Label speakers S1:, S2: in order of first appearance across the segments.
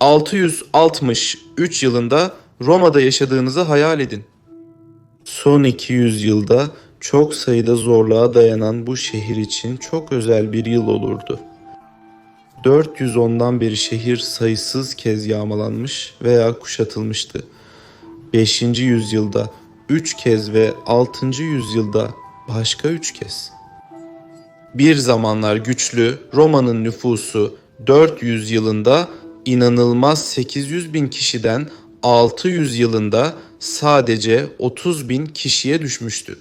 S1: 663 yılında Roma'da yaşadığınızı hayal edin. Son 200 yılda çok sayıda zorluğa dayanan bu şehir için çok özel bir yıl olurdu. 410'dan beri şehir sayısız kez yağmalanmış veya kuşatılmıştı. 5. yüzyılda 3 kez ve 6. yüzyılda başka 3 kez. Bir zamanlar güçlü Roma'nın nüfusu 400 yılında inanılmaz 800 bin kişiden 600 yılında sadece 30 bin kişiye düşmüştü.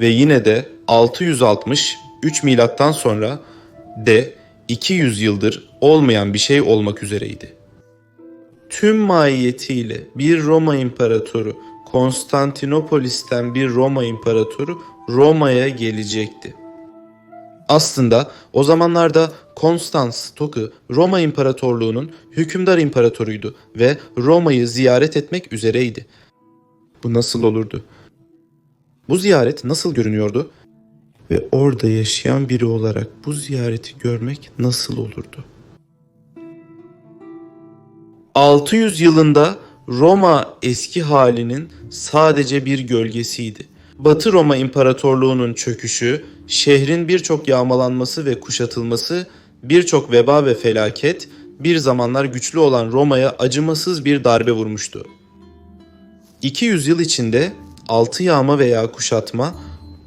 S1: Ve yine de 663 milattan sonra de 200 yıldır olmayan bir şey olmak üzereydi. Tüm mahiyetiyle bir Roma imparatoru, Konstantinopolis'ten bir Roma imparatoru Roma'ya gelecekti. Aslında o zamanlarda Konstans Toku Roma İmparatorluğu'nun hükümdar imparatoruydu ve Roma'yı ziyaret etmek üzereydi. Bu nasıl olurdu? Bu ziyaret nasıl görünüyordu? Ve orada yaşayan biri olarak bu ziyareti görmek nasıl olurdu? 600 yılında Roma eski halinin sadece bir gölgesiydi. Batı Roma İmparatorluğu'nun çöküşü, şehrin birçok yağmalanması ve kuşatılması, birçok veba ve felaket, bir zamanlar güçlü olan Roma'ya acımasız bir darbe vurmuştu. 200 yıl içinde 6 yağma veya kuşatma,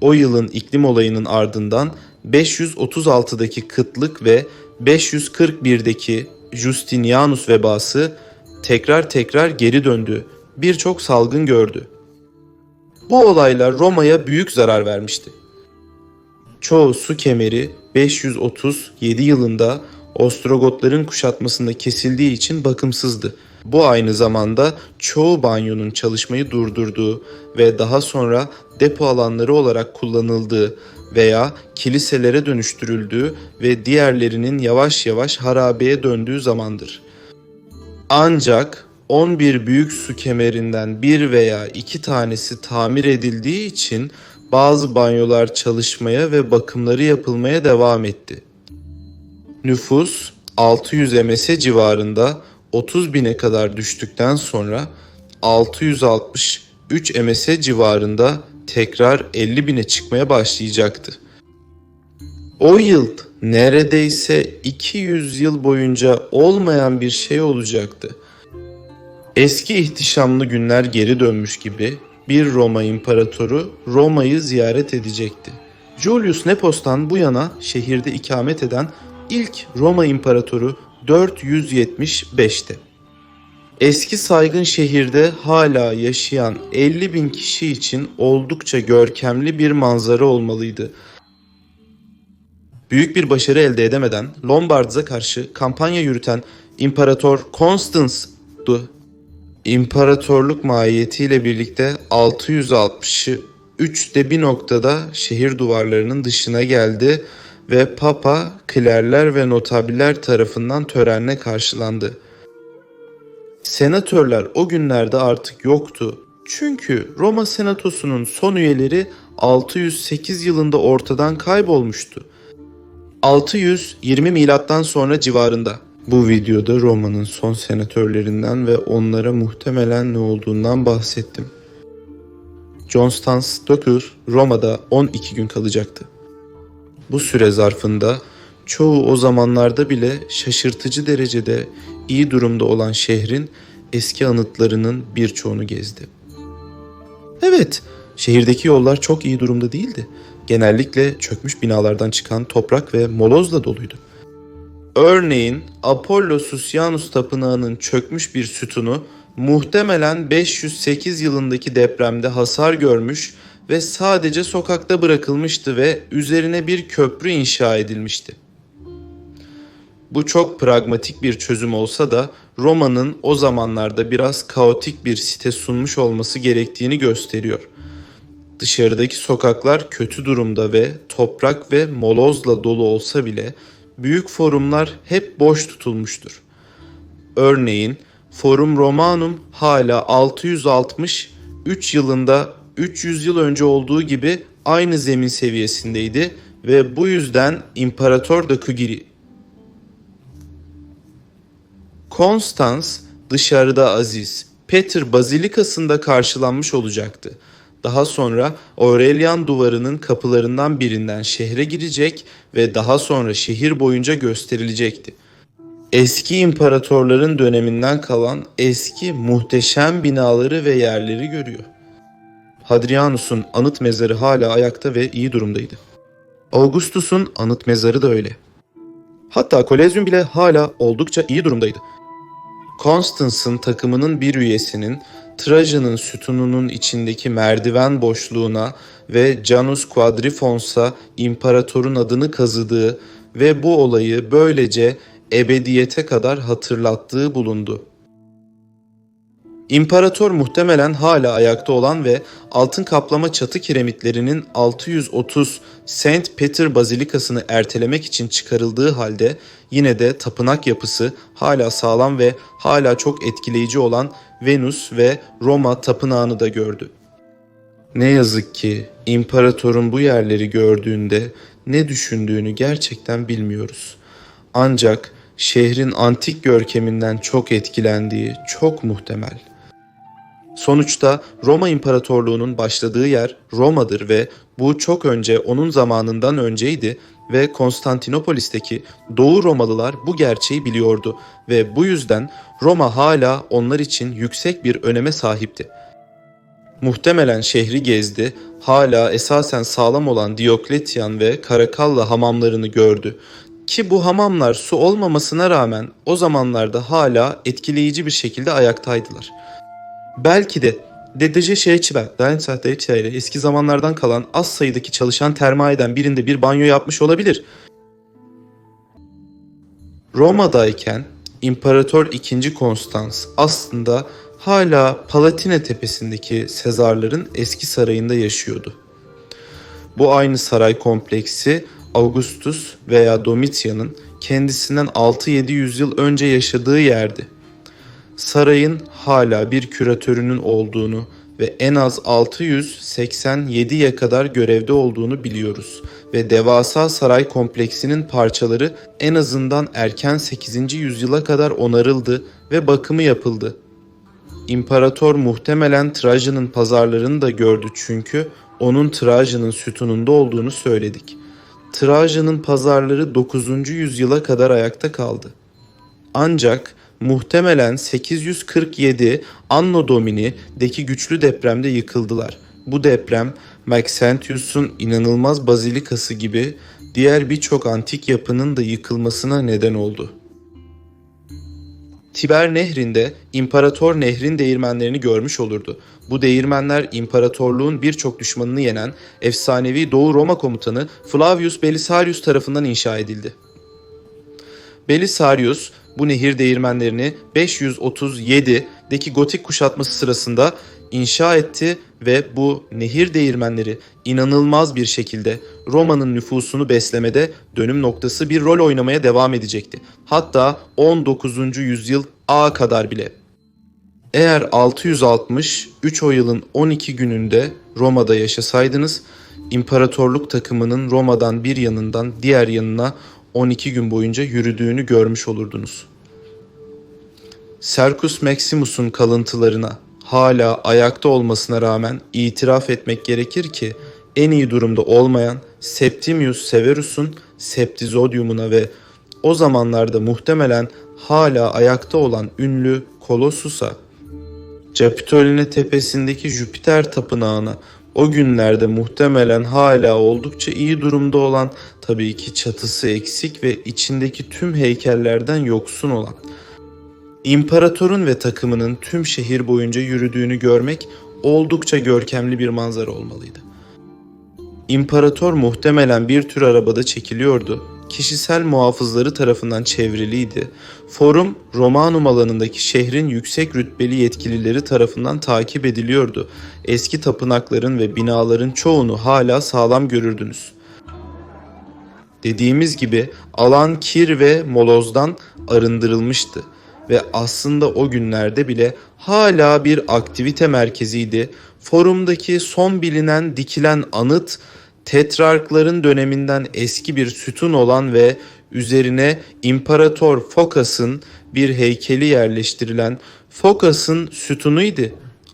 S1: o yılın iklim olayının ardından 536'daki kıtlık ve 541'deki Justinianus vebası tekrar tekrar geri döndü. Birçok salgın gördü. Bu olaylar Roma'ya büyük zarar vermişti. Çoğu su kemeri 537 yılında Ostrogotların kuşatmasında kesildiği için bakımsızdı. Bu aynı zamanda çoğu banyonun çalışmayı durdurduğu ve daha sonra depo alanları olarak kullanıldığı veya kiliselere dönüştürüldüğü ve diğerlerinin yavaş yavaş harabeye döndüğü zamandır. Ancak 11 büyük su kemerinden bir veya iki tanesi tamir edildiği için bazı banyolar çalışmaya ve bakımları yapılmaya devam etti. Nüfus 600 MS civarında 30 bine kadar düştükten sonra 663 MS civarında tekrar 50 bine çıkmaya başlayacaktı. O yıl neredeyse 200 yıl boyunca olmayan bir şey olacaktı. Eski ihtişamlı günler geri dönmüş gibi bir Roma imparatoru Roma'yı ziyaret edecekti. Julius Nepos'tan bu yana şehirde ikamet eden ilk Roma imparatoru 475'te. Eski saygın şehirde hala yaşayan 50 bin kişi için oldukça görkemli bir manzara olmalıydı. Büyük bir başarı elde edemeden Lombard'a karşı kampanya yürüten İmparator Constance'du. İmparatorluk mahiyetiyle birlikte 660'ı 3'te bir noktada şehir duvarlarının dışına geldi ve Papa, klerler ve notabiller tarafından törenle karşılandı. Senatörler o günlerde artık yoktu. Çünkü Roma Senatosu'nun son üyeleri 608 yılında ortadan kaybolmuştu. 620 milattan sonra civarında. Bu videoda Roma'nın son senatörlerinden ve onlara muhtemelen ne olduğundan bahsettim. John Stans Roma'da 12 gün kalacaktı. Bu süre zarfında çoğu o zamanlarda bile şaşırtıcı derecede iyi durumda olan şehrin eski anıtlarının birçoğunu gezdi. Evet, şehirdeki yollar çok iyi durumda değildi. Genellikle çökmüş binalardan çıkan toprak ve molozla doluydu. Örneğin Apollo Susianus Tapınağı'nın çökmüş bir sütunu muhtemelen 508 yılındaki depremde hasar görmüş ve sadece sokakta bırakılmıştı ve üzerine bir köprü inşa edilmişti. Bu çok pragmatik bir çözüm olsa da Roma'nın o zamanlarda biraz kaotik bir site sunmuş olması gerektiğini gösteriyor. Dışarıdaki sokaklar kötü durumda ve toprak ve molozla dolu olsa bile büyük forumlar hep boş tutulmuştur. Örneğin Forum Romanum hala 663 yılında 300 yıl önce olduğu gibi aynı zemin seviyesindeydi ve bu yüzden İmparator da Kugiri Konstans dışarıda aziz, Peter Bazilikası'nda karşılanmış olacaktı. Daha sonra Aurelian duvarının kapılarından birinden şehre girecek ve daha sonra şehir boyunca gösterilecekti. Eski imparatorların döneminden kalan eski muhteşem binaları ve yerleri görüyor. Hadrianus'un anıt mezarı hala ayakta ve iyi durumdaydı. Augustus'un anıt mezarı da öyle. Hatta Kolezyum bile hala oldukça iyi durumdaydı. Constance'ın takımının bir üyesinin Trajan'ın sütununun içindeki merdiven boşluğuna ve Janus Quadrifons'a imparatorun adını kazıdığı ve bu olayı böylece ebediyete kadar hatırlattığı bulundu. İmparator muhtemelen hala ayakta olan ve altın kaplama çatı kiremitlerinin 630 Saint Peter Bazilikası'nı ertelemek için çıkarıldığı halde yine de tapınak yapısı hala sağlam ve hala çok etkileyici olan Venüs ve Roma tapınağını da gördü. Ne yazık ki imparatorun bu yerleri gördüğünde ne düşündüğünü gerçekten bilmiyoruz. Ancak şehrin antik görkeminden çok etkilendiği çok muhtemel. Sonuçta Roma İmparatorluğu'nun başladığı yer Roma'dır ve bu çok önce onun zamanından önceydi ve Konstantinopolis'teki Doğu Romalılar bu gerçeği biliyordu ve bu yüzden Roma hala onlar için yüksek bir öneme sahipti. Muhtemelen şehri gezdi, hala esasen sağlam olan Diokletian ve Karakalla hamamlarını gördü. Ki bu hamamlar su olmamasına rağmen o zamanlarda hala etkileyici bir şekilde ayaktaydılar. Belki de Dedece Şehçiber, Dainsaht'ta eski zamanlardan kalan az sayıdaki çalışan termayeden birinde bir banyo yapmış olabilir. Roma'dayken İmparator II. Konstans aslında hala Palatine tepesindeki Sezarların eski sarayında yaşıyordu. Bu aynı saray kompleksi Augustus veya Domitian'ın kendisinden 6-7 yüzyıl önce yaşadığı yerdi. Sarayın hala bir küratörünün olduğunu ve en az 687'ye kadar görevde olduğunu biliyoruz ve devasa saray kompleksinin parçaları en azından erken 8. yüzyıla kadar onarıldı ve bakımı yapıldı. İmparator muhtemelen Trajan'ın pazarlarını da gördü çünkü onun Trajan'ın sütununda olduğunu söyledik. Trajan'ın pazarları 9. yüzyıla kadar ayakta kaldı. Ancak muhtemelen 847 Anno Domini'deki güçlü depremde yıkıldılar. Bu deprem Maxentius'un inanılmaz bazilikası gibi diğer birçok antik yapının da yıkılmasına neden oldu. Tiber Nehri'nde İmparator Nehrin değirmenlerini görmüş olurdu. Bu değirmenler imparatorluğun birçok düşmanını yenen efsanevi Doğu Roma komutanı Flavius Belisarius tarafından inşa edildi. Belisarius bu nehir değirmenlerini 537'deki gotik kuşatması sırasında inşa etti ve bu nehir değirmenleri inanılmaz bir şekilde Roma'nın nüfusunu beslemede dönüm noktası bir rol oynamaya devam edecekti. Hatta 19. yüzyıl A kadar bile. Eğer 660 3 o yılın 12 gününde Roma'da yaşasaydınız, imparatorluk takımının Roma'dan bir yanından diğer yanına 12 gün boyunca yürüdüğünü görmüş olurdunuz. Sercus Maximus'un kalıntılarına hala ayakta olmasına rağmen itiraf etmek gerekir ki en iyi durumda olmayan Septimius Severus'un Septizodium'una ve o zamanlarda muhtemelen hala ayakta olan ünlü Kolossus'a, Capitoline tepesindeki Jüpiter tapınağına, o günlerde muhtemelen hala oldukça iyi durumda olan, tabii ki çatısı eksik ve içindeki tüm heykellerden yoksun olan İmparatorun ve takımının tüm şehir boyunca yürüdüğünü görmek oldukça görkemli bir manzara olmalıydı. İmparator muhtemelen bir tür arabada çekiliyordu. Kişisel muhafızları tarafından çevriliydi. Forum Romanum alanındaki şehrin yüksek rütbeli yetkilileri tarafından takip ediliyordu. Eski tapınakların ve binaların çoğunu hala sağlam görürdünüz. Dediğimiz gibi alan kir ve molozdan arındırılmıştı ve aslında o günlerde bile hala bir aktivite merkeziydi. Forumdaki son bilinen dikilen anıt Tetrarkların döneminden eski bir sütun olan ve üzerine İmparator Phocas'ın bir heykeli yerleştirilen Phocas'ın sütunuydu.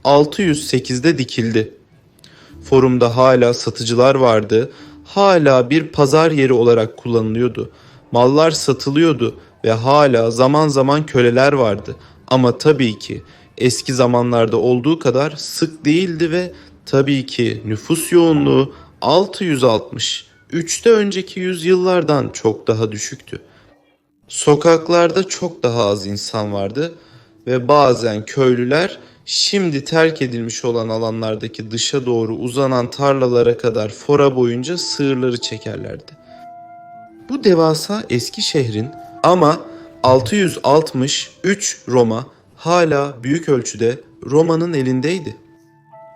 S1: 608'de dikildi. Forumda hala satıcılar vardı. Hala bir pazar yeri olarak kullanılıyordu. Mallar satılıyordu ve hala zaman zaman köleler vardı. Ama tabii ki eski zamanlarda olduğu kadar sık değildi ve tabii ki nüfus yoğunluğu 660, 3'te önceki yüzyıllardan çok daha düşüktü. Sokaklarda çok daha az insan vardı ve bazen köylüler şimdi terk edilmiş olan alanlardaki dışa doğru uzanan tarlalara kadar fora boyunca sığırları çekerlerdi. Bu devasa eski şehrin ama 663 Roma hala büyük ölçüde Roma'nın elindeydi.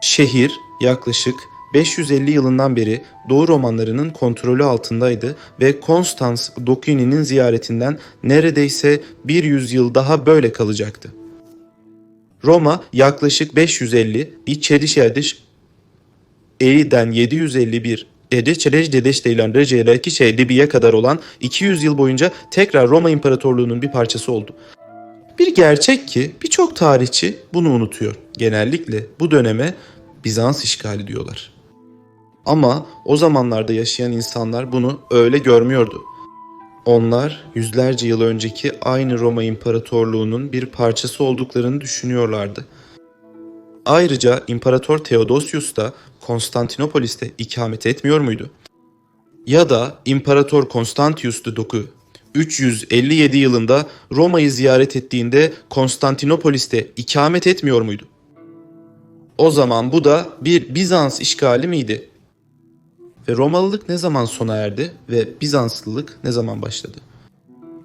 S1: Şehir yaklaşık 550 yılından beri Doğu Romanlarının kontrolü altındaydı ve Konstans Docini'nin ziyaretinden neredeyse bir yüzyıl daha böyle kalacaktı. Roma yaklaşık 550 bir çediş yerdiş E'den 751 Dede Çeleş Dedeş Deylan Recereki şey Libya'ya kadar olan 200 yıl boyunca tekrar Roma İmparatorluğu'nun bir parçası oldu. Bir gerçek ki birçok tarihçi bunu unutuyor. Genellikle bu döneme Bizans işgali diyorlar. Ama o zamanlarda yaşayan insanlar bunu öyle görmüyordu. Onlar yüzlerce yıl önceki aynı Roma İmparatorluğu'nun bir parçası olduklarını düşünüyorlardı. Ayrıca İmparator Theodosius da Konstantinopolis'te ikamet etmiyor muydu? Ya da İmparator Konstantius Doku 357 yılında Roma'yı ziyaret ettiğinde Konstantinopolis'te ikamet etmiyor muydu? O zaman bu da bir Bizans işgali miydi? Ve Romalılık ne zaman sona erdi ve Bizanslılık ne zaman başladı?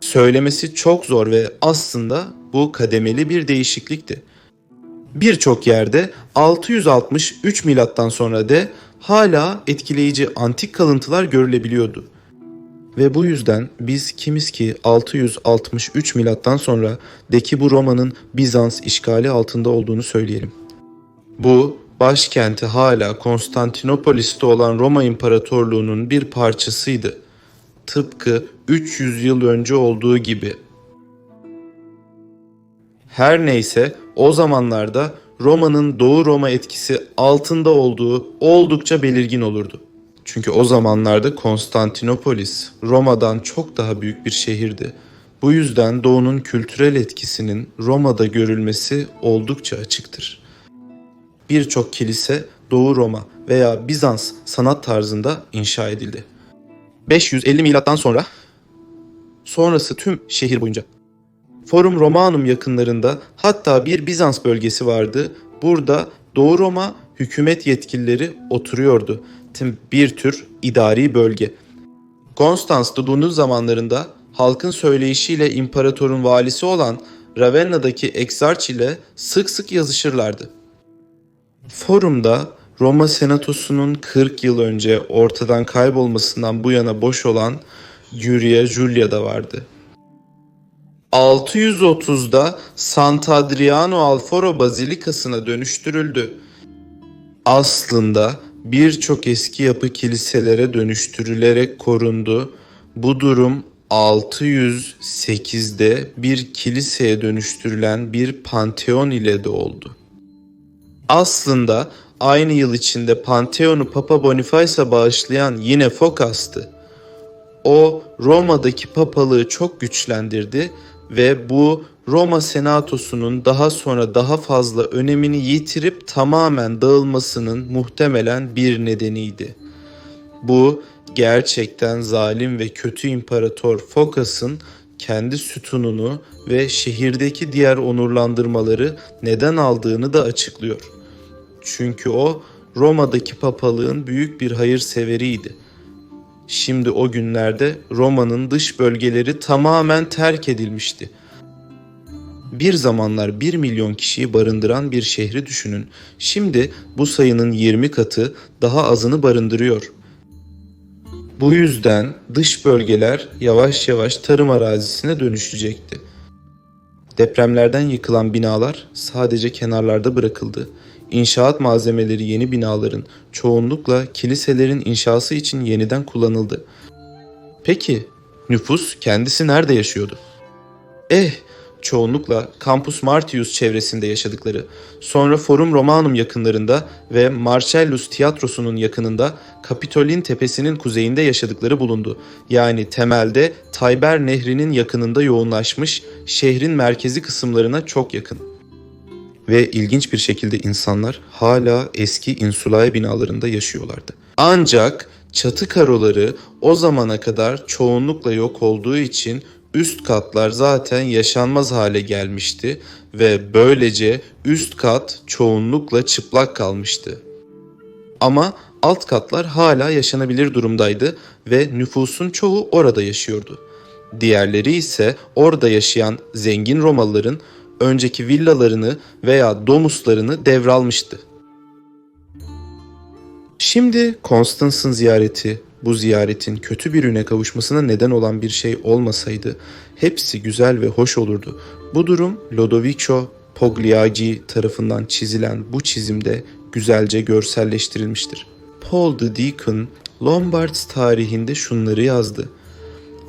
S1: Söylemesi çok zor ve aslında bu kademeli bir değişiklikti. Birçok yerde 663 milattan sonra de hala etkileyici antik kalıntılar görülebiliyordu. Ve bu yüzden biz kimiz ki 663 milattan sonra deki bu Roma'nın Bizans işgali altında olduğunu söyleyelim. Bu başkenti hala Konstantinopolis'te olan Roma İmparatorluğu'nun bir parçasıydı. Tıpkı 300 yıl önce olduğu gibi. Her neyse o zamanlarda Roma'nın Doğu Roma etkisi altında olduğu oldukça belirgin olurdu. Çünkü o zamanlarda Konstantinopolis Roma'dan çok daha büyük bir şehirdi. Bu yüzden Doğu'nun kültürel etkisinin Roma'da görülmesi oldukça açıktır. Birçok kilise Doğu Roma veya Bizans sanat tarzında inşa edildi. 550 milattan sonra sonrası tüm şehir boyunca Forum Romanum yakınlarında hatta bir Bizans bölgesi vardı. Burada Doğu Roma hükümet yetkilileri oturuyordu. Tim bir tür idari bölge. Konstans Dudu'nun zamanlarında halkın söyleyişiyle imparatorun valisi olan Ravenna'daki Exarch ile sık sık yazışırlardı. Forumda Roma Senatosu'nun 40 yıl önce ortadan kaybolmasından bu yana boş olan Güria Julia da vardı. 630'da Sant'Adriano Alforo Bazilikası'na dönüştürüldü. Aslında birçok eski yapı kiliselere dönüştürülerek korundu. Bu durum 608'de bir kiliseye dönüştürülen bir panteon ile de oldu. Aslında aynı yıl içinde Pantheon'u Papa Boniface'a bağışlayan yine Phocas'tı. O Roma'daki papalığı çok güçlendirdi ve bu Roma Senatosu'nun daha sonra daha fazla önemini yitirip tamamen dağılmasının muhtemelen bir nedeniydi. Bu gerçekten zalim ve kötü imparator Phocas'ın kendi sütununu ve şehirdeki diğer onurlandırmaları neden aldığını da açıklıyor. Çünkü o Roma'daki papalığın büyük bir hayırseveriydi. Şimdi o günlerde Roma'nın dış bölgeleri tamamen terk edilmişti. Bir zamanlar 1 milyon kişiyi barındıran bir şehri düşünün. Şimdi bu sayının 20 katı daha azını barındırıyor. Bu yüzden dış bölgeler yavaş yavaş tarım arazisine dönüşecekti. Depremlerden yıkılan binalar sadece kenarlarda bırakıldı. İnşaat malzemeleri yeni binaların çoğunlukla kiliselerin inşası için yeniden kullanıldı. Peki Nüfus kendisi nerede yaşıyordu? Eh, çoğunlukla Campus Martius çevresinde yaşadıkları, sonra Forum Romanum yakınlarında ve Marcellus tiyatrosunun yakınında Kapitolin tepesinin kuzeyinde yaşadıkları bulundu. Yani temelde Tiber nehrinin yakınında yoğunlaşmış, şehrin merkezi kısımlarına çok yakın. Ve ilginç bir şekilde insanlar hala eski insulae binalarında yaşıyorlardı. Ancak çatı karoları o zamana kadar çoğunlukla yok olduğu için üst katlar zaten yaşanmaz hale gelmişti ve böylece üst kat çoğunlukla çıplak kalmıştı. Ama alt katlar hala yaşanabilir durumdaydı ve nüfusun çoğu orada yaşıyordu. Diğerleri ise orada yaşayan zengin Romalıların önceki villalarını veya domuslarını devralmıştı. Şimdi Constance'ın ziyareti bu ziyaretin kötü bir üne kavuşmasına neden olan bir şey olmasaydı hepsi güzel ve hoş olurdu. Bu durum Lodovico Pogliacci tarafından çizilen bu çizimde güzelce görselleştirilmiştir. Paul the Deacon Lombards tarihinde şunları yazdı.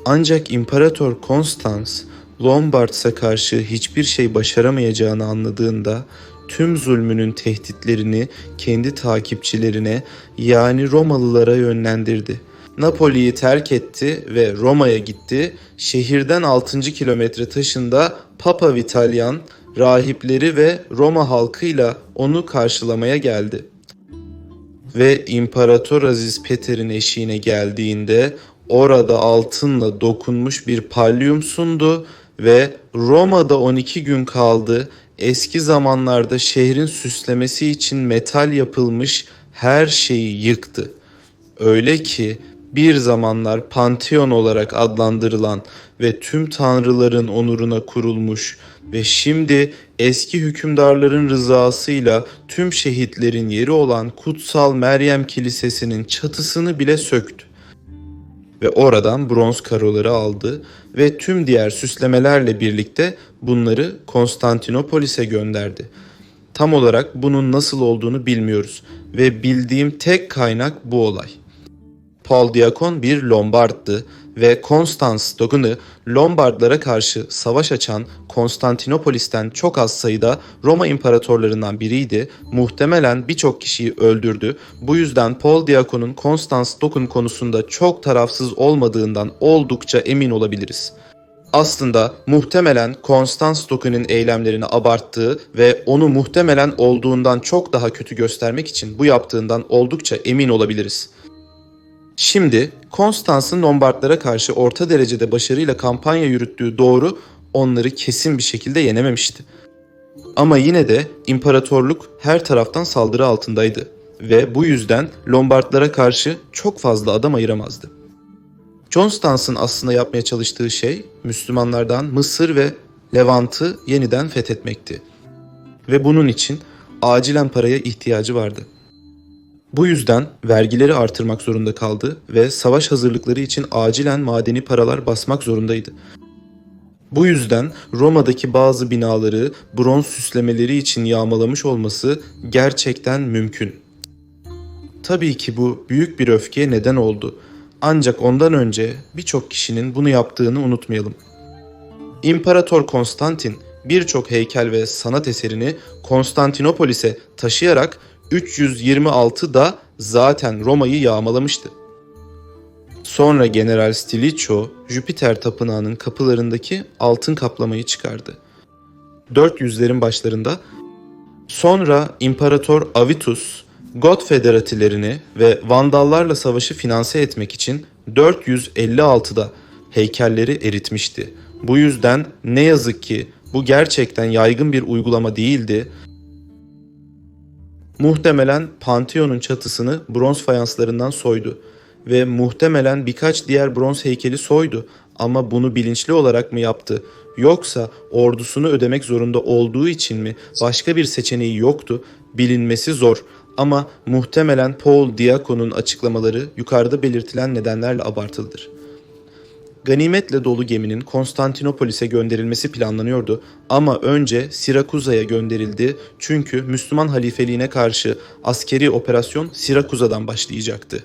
S1: Ancak İmparator Konstans Lombards'a karşı hiçbir şey başaramayacağını anladığında tüm zulmünün tehditlerini kendi takipçilerine yani Romalılara yönlendirdi. Napoli'yi terk etti ve Roma'ya gitti. Şehirden 6. kilometre taşında Papa Vitalyan rahipleri ve Roma halkıyla onu karşılamaya geldi. Ve İmparator Aziz Peter'in eşiğine geldiğinde orada altınla dokunmuş bir palyum sundu ve Roma'da 12 gün kaldı. Eski zamanlarda şehrin süslemesi için metal yapılmış her şeyi yıktı. Öyle ki bir zamanlar Pantheon olarak adlandırılan ve tüm tanrıların onuruna kurulmuş ve şimdi eski hükümdarların rızasıyla tüm şehitlerin yeri olan Kutsal Meryem Kilisesi'nin çatısını bile söktü ve oradan bronz karoları aldı ve tüm diğer süslemelerle birlikte bunları Konstantinopolis'e gönderdi. Tam olarak bunun nasıl olduğunu bilmiyoruz ve bildiğim tek kaynak bu olay. Paul Diakon bir Lombard'dı ve Konstans Dogun'u Lombardlara karşı savaş açan Konstantinopolis'ten çok az sayıda Roma imparatorlarından biriydi. Muhtemelen birçok kişiyi öldürdü. Bu yüzden Paul Diakon'un Konstans Dokun konusunda çok tarafsız olmadığından oldukça emin olabiliriz. Aslında muhtemelen Konstans Dokun'un eylemlerini abarttığı ve onu muhtemelen olduğundan çok daha kötü göstermek için bu yaptığından oldukça emin olabiliriz. Şimdi Konstans'ın Lombardlara karşı orta derecede başarıyla kampanya yürüttüğü doğru onları kesin bir şekilde yenememişti. Ama yine de imparatorluk her taraftan saldırı altındaydı ve bu yüzden Lombardlara karşı çok fazla adam ayıramazdı. Constans'ın aslında yapmaya çalıştığı şey Müslümanlardan Mısır ve Levant'ı yeniden fethetmekti. Ve bunun için acilen paraya ihtiyacı vardı. Bu yüzden vergileri artırmak zorunda kaldı ve savaş hazırlıkları için acilen madeni paralar basmak zorundaydı. Bu yüzden Roma'daki bazı binaları bronz süslemeleri için yağmalamış olması gerçekten mümkün. Tabii ki bu büyük bir öfkeye neden oldu. Ancak ondan önce birçok kişinin bunu yaptığını unutmayalım. İmparator Konstantin birçok heykel ve sanat eserini Konstantinopolis'e taşıyarak 326'da zaten Roma'yı yağmalamıştı. Sonra General Stilicho Jüpiter tapınağının kapılarındaki altın kaplamayı çıkardı. 400'lerin başlarında sonra İmparator Avitus God Federatilerini ve Vandallarla savaşı finanse etmek için 456'da heykelleri eritmişti. Bu yüzden ne yazık ki bu gerçekten yaygın bir uygulama değildi Muhtemelen Pantheon'un çatısını bronz fayanslarından soydu ve muhtemelen birkaç diğer bronz heykeli soydu ama bunu bilinçli olarak mı yaptı yoksa ordusunu ödemek zorunda olduğu için mi başka bir seçeneği yoktu bilinmesi zor ama muhtemelen Paul Diakon'un açıklamaları yukarıda belirtilen nedenlerle abartılıdır. Ganimetle dolu geminin Konstantinopolis'e gönderilmesi planlanıyordu ama önce Sirakuza'ya gönderildi çünkü Müslüman halifeliğine karşı askeri operasyon Sirakuza'dan başlayacaktı.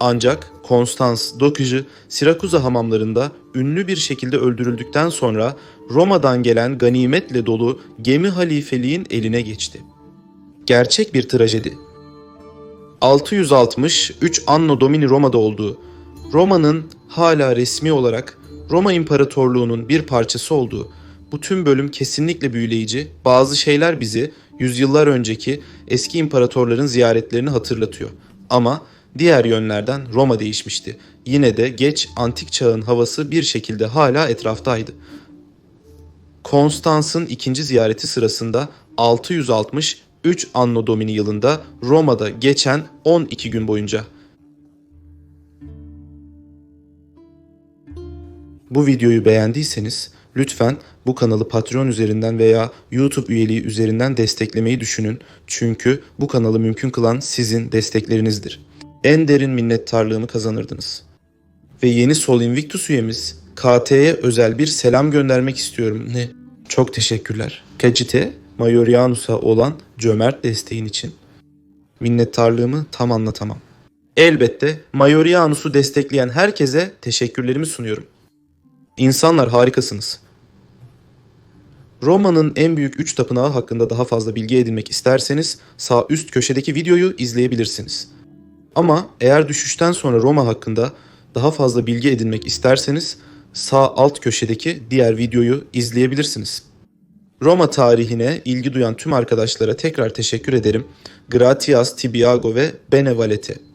S1: Ancak Konstans Dokucu Sirakuza hamamlarında ünlü bir şekilde öldürüldükten sonra Roma'dan gelen ganimetle dolu gemi halifeliğin eline geçti. Gerçek bir trajedi. 663 Anno Domini Roma'da olduğu, Roma'nın hala resmi olarak Roma İmparatorluğu'nun bir parçası olduğu, bu tüm bölüm kesinlikle büyüleyici, bazı şeyler bizi yüzyıllar önceki eski imparatorların ziyaretlerini hatırlatıyor. Ama diğer yönlerden Roma değişmişti. Yine de geç antik çağın havası bir şekilde hala etraftaydı. Konstans'ın ikinci ziyareti sırasında 663 Anno Domini yılında Roma'da geçen 12 gün boyunca. Bu videoyu beğendiyseniz lütfen bu kanalı Patreon üzerinden veya YouTube üyeliği üzerinden desteklemeyi düşünün. Çünkü bu kanalı mümkün kılan sizin desteklerinizdir. En derin minnettarlığımı kazanırdınız. Ve yeni Sol Invictus üyemiz KT'ye özel bir selam göndermek istiyorum. Ne? Çok teşekkürler. Kacite Mayorianus'a olan cömert desteğin için. Minnettarlığımı tam anlatamam. Elbette Mayorianus'u destekleyen herkese teşekkürlerimi sunuyorum. İnsanlar harikasınız. Roma'nın en büyük 3 tapınağı hakkında daha fazla bilgi edinmek isterseniz sağ üst köşedeki videoyu izleyebilirsiniz. Ama eğer düşüşten sonra Roma hakkında daha fazla bilgi edinmek isterseniz sağ alt köşedeki diğer videoyu izleyebilirsiniz. Roma tarihine ilgi duyan tüm arkadaşlara tekrar teşekkür ederim. Gratias, Tibiago ve Benevalete.